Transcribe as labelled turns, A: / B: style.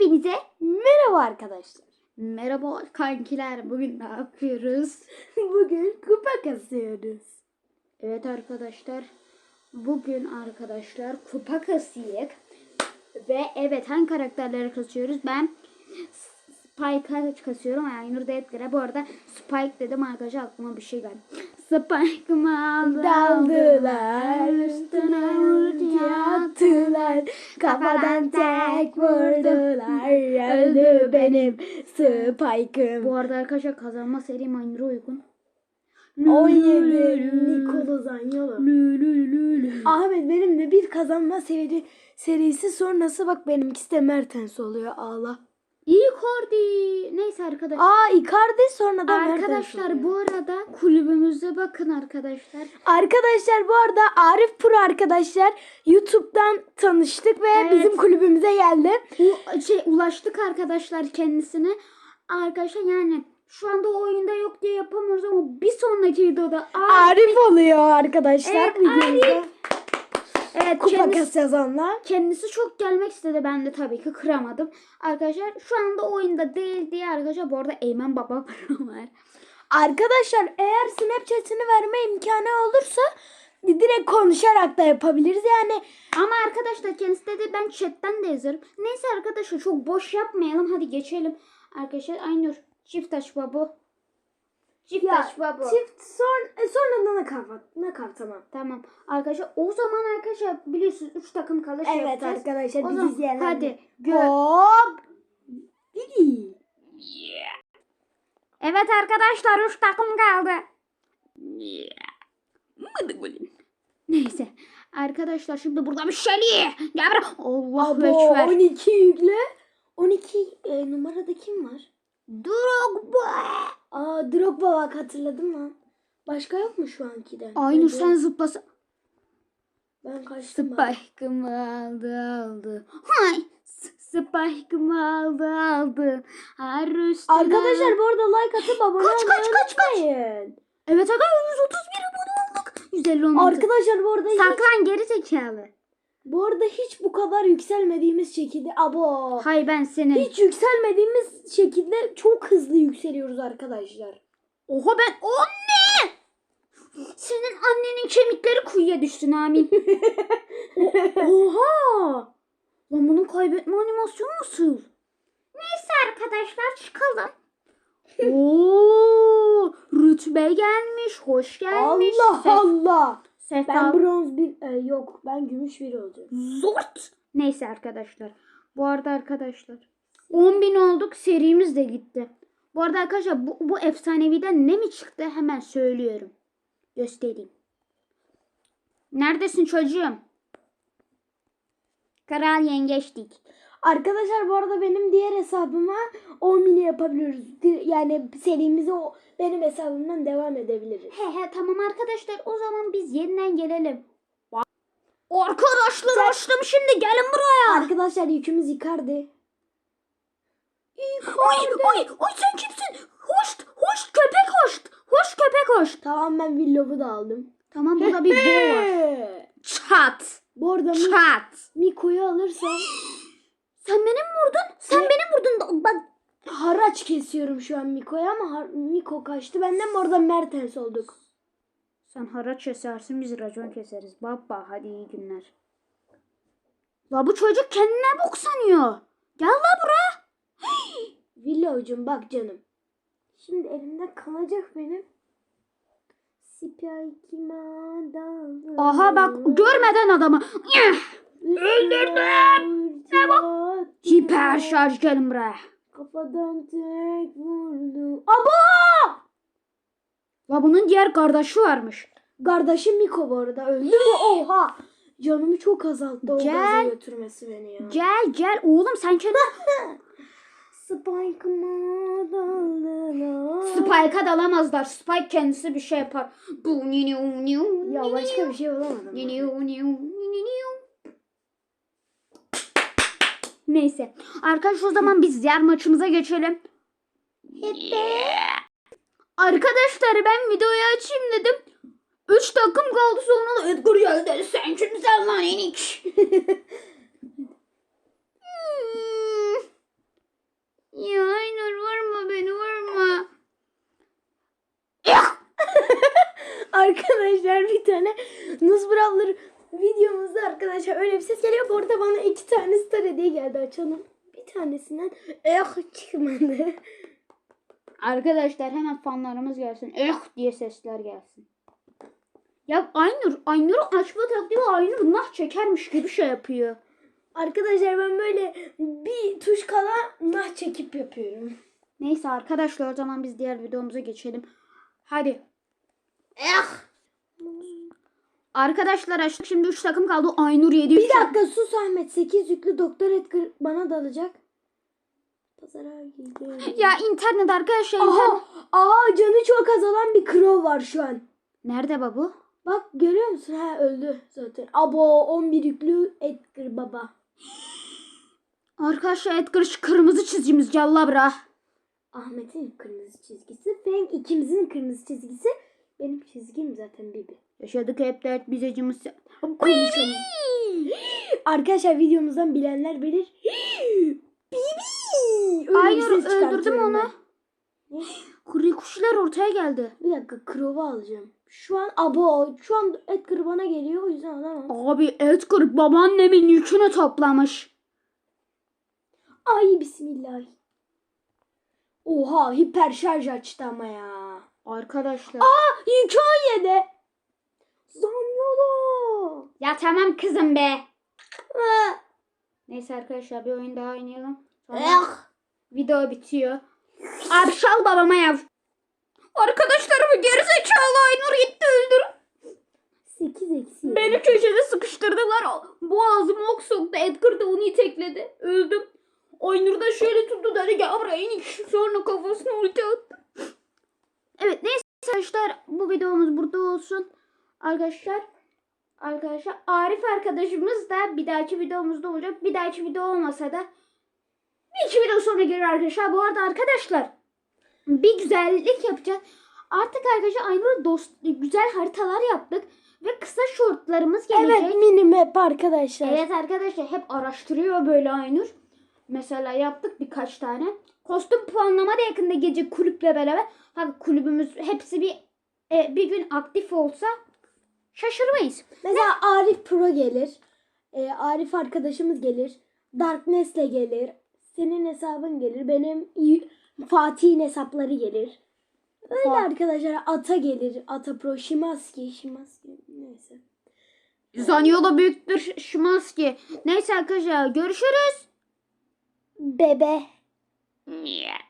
A: Hepinize
B: Merhaba arkadaşlar.
A: merhaba kankiler. Bugün ne yapıyoruz?
B: Bugün kupa kasıyoruz.
A: Evet arkadaşlar. Bugün arkadaşlar kupa kasıyık. Ve evet hangi karakterleri kasıyoruz? Ben Spike'a kasıyorum. Aynur da Edgar'a. Bu arada Spike dedim arkadaşlar aklıma bir şey geldi. Aldı,
B: Daldılar, üstüne ulti attılar. Kafadan tek vurdular. Öldü benim Spike'ım.
A: Bu arada arkadaşlar kazanma serim Aynur'a uygun.
B: 17 Nikola Zanyolo. Ahmet benim de bir kazanma seri, serisi sonrası bak benimkisi de Mertens oluyor ağla.
A: İyi Kordi. Neyse arkadaşlar.
B: Aa Icardi sonra da Mertens
A: Arkadaşlar bu arada kulübümüze bakın arkadaşlar.
B: Arkadaşlar bu arada Arif Pro arkadaşlar YouTube'dan tanıştık ve
A: Evet.
B: bizim kulübümüze geldi.
A: Bu şey ulaştık arkadaşlar kendisine. Arkadaşlar yani şu anda o oyunda yok diye yapamıyoruz ama bir sonraki videoda
B: Arif oluyor arkadaşlar
A: Evet,
B: videomuzda.
A: Evet,
B: Kupa
A: kendisi,
B: kasacağız onunla.
A: kendisi çok gelmek istedi. Ben de tabii ki kıramadım. Arkadaşlar şu anda oyunda değil diye arkadaşlar bu arada Eymen Baba var.
B: Arkadaşlar eğer Snapchat'ini verme imkanı olursa direkt konuşarak da yapabiliriz. Yani
A: Ama arkadaşlar kendisi dedi ben chatten de yazarım. Neyse arkadaşlar çok boş yapmayalım. Hadi geçelim. Arkadaşlar Aynur çift taş babu. Çift babu.
B: çift son e, sonra nakavt. Nakavt tamam.
A: Tamam. Arkadaşlar o zaman arkadaşlar biliyorsunuz 3 takım kalış
B: Evet
A: yapacağız.
B: arkadaşlar
A: O zaman
B: izleyenler.
A: hadi. Gö-
B: Hop. Didi.
A: evet arkadaşlar 3 takım kaldı. Neyse. Arkadaşlar şimdi burada bir şeli. Gel buraya. Allah
B: Abo,
A: bekber.
B: 12 yükle. 12 e, numarada kim var?
A: Drogba.
B: Aa Drogba bak hatırladım lan. Başka yok mu şu ankiden?
A: Aynur
B: Hadi.
A: sen zıplasın.
B: Ben kaçtım.
A: Spike'ımı aldı aldı. Hay. Spike'ımı aldı aldı. Her üstüne.
B: Arkadaşlar bu arada like atıp abone
A: Kaç, kaç,
B: olmayı
A: kaç, kaç.
B: unutmayın.
A: Evet arkadaşlar 131 abone olduk. 150 olmadı.
B: Arkadaşlar bu arada hiç,
A: Saklan geri zekalı.
B: Bu arada hiç bu kadar yükselmediğimiz şekilde abo.
A: Hay ben senin.
B: Hiç yükselmediğimiz şekilde çok hızlı yükseliyoruz arkadaşlar.
A: Oha ben o ne? Senin annenin kemikleri kuyuya düşsün amin. Oha. Lan bunun kaybetme animasyonu nasıl? Neyse arkadaşlar çıkalım. Oo, rütbe gelmiş, hoş gelmiş.
B: Allah
A: Sef-
B: Allah.
A: Sefa
B: Ben bronz bir e, yok ben gümüş bir olacağım.
A: Zort. Neyse arkadaşlar. Bu arada arkadaşlar 10.000 olduk serimiz de gitti. Bu arada arkadaşlar bu, bu efsaneviden ne mi çıktı hemen söylüyorum. Göstereyim. Neredesin çocuğum? Kral yengeçtik.
B: Arkadaşlar bu arada benim diğer hesabıma 10 mini yapabiliyoruz. Yani serimize o benim hesabımdan devam edebiliriz.
A: He he tamam arkadaşlar o zaman biz yeniden gelelim. Arkadaşlar açtım şimdi gelin buraya.
B: Arkadaşlar yükümüz Icardi.
A: Oy oy oy sen kimsin? Hoş hoş köpek hoş. Hoş köpek hoş.
B: Tamam ben Villov'u da aldım.
A: Tamam burada bir bo var. Çat.
B: Bu arada
A: Çat.
B: Miko'yu alırsam
A: Sen beni mi vurdun? Sen
B: Ne?
A: beni vurdun. Bak
B: kesiyorum şu an Miko'ya ama Miko kaçtı. Benden orada Mertens olduk.
A: sen haraç kesersin biz racon keseriz. Baba hadi iyi günler. La bu çocuk kendine bok sanıyor. Gel la buraya.
B: Villov'cum bak canım. Şimdi elimde kalacak benim.
A: Aha bak görmeden adamı. Öldürdüm.
B: Ne
A: bak? Hiper şarj gelin buraya.
B: Kafadan tek vurdu. Abo!
A: La bunun diğer kardeşi varmış.
B: Kardeşim Miko bu arada öldü mü? Oha! Canımı çok azalttı o
A: Gel.
B: götürmesi beni ya.
A: Gel gel oğlum sen kendin.
B: Spike'ıma daldılar.
A: Spike'a dalamazlar. Spike kendisi bir şey yapar. Bu ni ni ni
B: Ya başka bir şey bulamadım.
A: Ni ni ni. Neyse. Arkadaşlar o zaman biz diğer maçımıza geçelim. Arkadaşlar ben videoyu açayım dedim. 3 takım kaldı sonra Edgar geldi. Sen kimsen lan enik? Hmm. Ya Aynur vurma beni vurma.
B: Arkadaşlar bir tane Nuz Brawler videomuzda arkadaşlar öyle bir ses geliyor. Bu arada bana iki tane star hediye geldi açalım. Bir tanesinden eh çıkmadı.
A: Arkadaşlar hemen fanlarımız gelsin. Eh diye sesler gelsin. Ya Aynur, Aynur'u açma taktiği Aynur nah çekermiş gibi şey yapıyor.
B: Arkadaşlar ben böyle bir tuş kala nah çekip yapıyorum.
A: Neyse arkadaşlar o zaman biz diğer videomuza geçelim. Hadi. Eh. Arkadaşlar açtık şimdi 3 takım kaldı. Aynur 7.
B: Bir dakika sus Ahmet. 8 yüklü Doktor Edgar bana dalacak. Pazara gidiyorum.
A: Ya internet arkadaşlar internet.
B: Aha, aha canı çok azalan bir crow var şu an.
A: Nerede babu?
B: Bak görüyor musun? Ha öldü zaten. Abo 11 yüklü Edgar baba.
A: Arkadaşlar Edgar şu kırmızı çizgimiz Callabra.
B: Ahmet'in kırmızı çizgisi. Benim ikimizin kırmızı çizgisi. Benim çizgim zaten Bibi.
A: Yaşadık hep dert biz acımız.
B: Konuşalım. Arkadaşlar videomuzdan bilenler bilir. Bibi!
A: Aynur öldürdüm onu. Kuru kuşlar ortaya geldi.
B: Bir dakika Crow'u alacağım. Şu an abo şu an Edgar bana geliyor o yüzden alamam.
A: Abi Edgar babaannemin yükünü toplamış.
B: Ay bismillah. Oha hiper şarj açtı ama ya.
A: Arkadaşlar.
B: Aa yükü 17. Zanyolo.
A: Ya tamam kızım be.
B: Ah.
A: Neyse arkadaşlar bir oyun daha oynayalım.
B: Eh.
A: video bitiyor. Apşal babama yav. Arkadaşlar bu gerizekalı Aynur gitti öldür.
B: 8 eksi.
A: Beni köşede sıkıştırdılar. Boğazım ok soktu. Edgar da onu itekledi. Öldüm. Aynur da şöyle tuttu dedi gel buraya inik. Sonra kafasına ulti attı. Evet neyse arkadaşlar bu videomuz burada olsun. Arkadaşlar Arkadaşlar Arif arkadaşımız da bir dahaki videomuzda olacak. Bir dahaki video olmasa da bir iki video sonra gelir arkadaşlar. Bu arada arkadaşlar bir güzellik yapacağız. Artık arkadaşlar Aynur'a dost güzel haritalar yaptık ve kısa shortlarımız gelecek.
B: Evet mini map arkadaşlar.
A: Evet arkadaşlar hep araştırıyor böyle Aynur. Mesela yaptık birkaç tane. Kostüm puanlama da yakında gece kulüple beraber. Bak kulübümüz hepsi bir e, bir gün aktif olsa şaşırmayız.
B: Mesela Arif Pro gelir. Ee, Arif arkadaşımız gelir. Darkness'le gelir. Senin hesabın gelir. Benim Fatih'in hesapları gelir. Öyle
A: Fa-
B: arkadaşlar Ata gelir. Ata Pro, Şimanski, Şimanski neyse.
A: Zanyolo büyüktür Şimanski. Neyse arkadaşlar görüşürüz.
B: Bebe.
A: Yeah.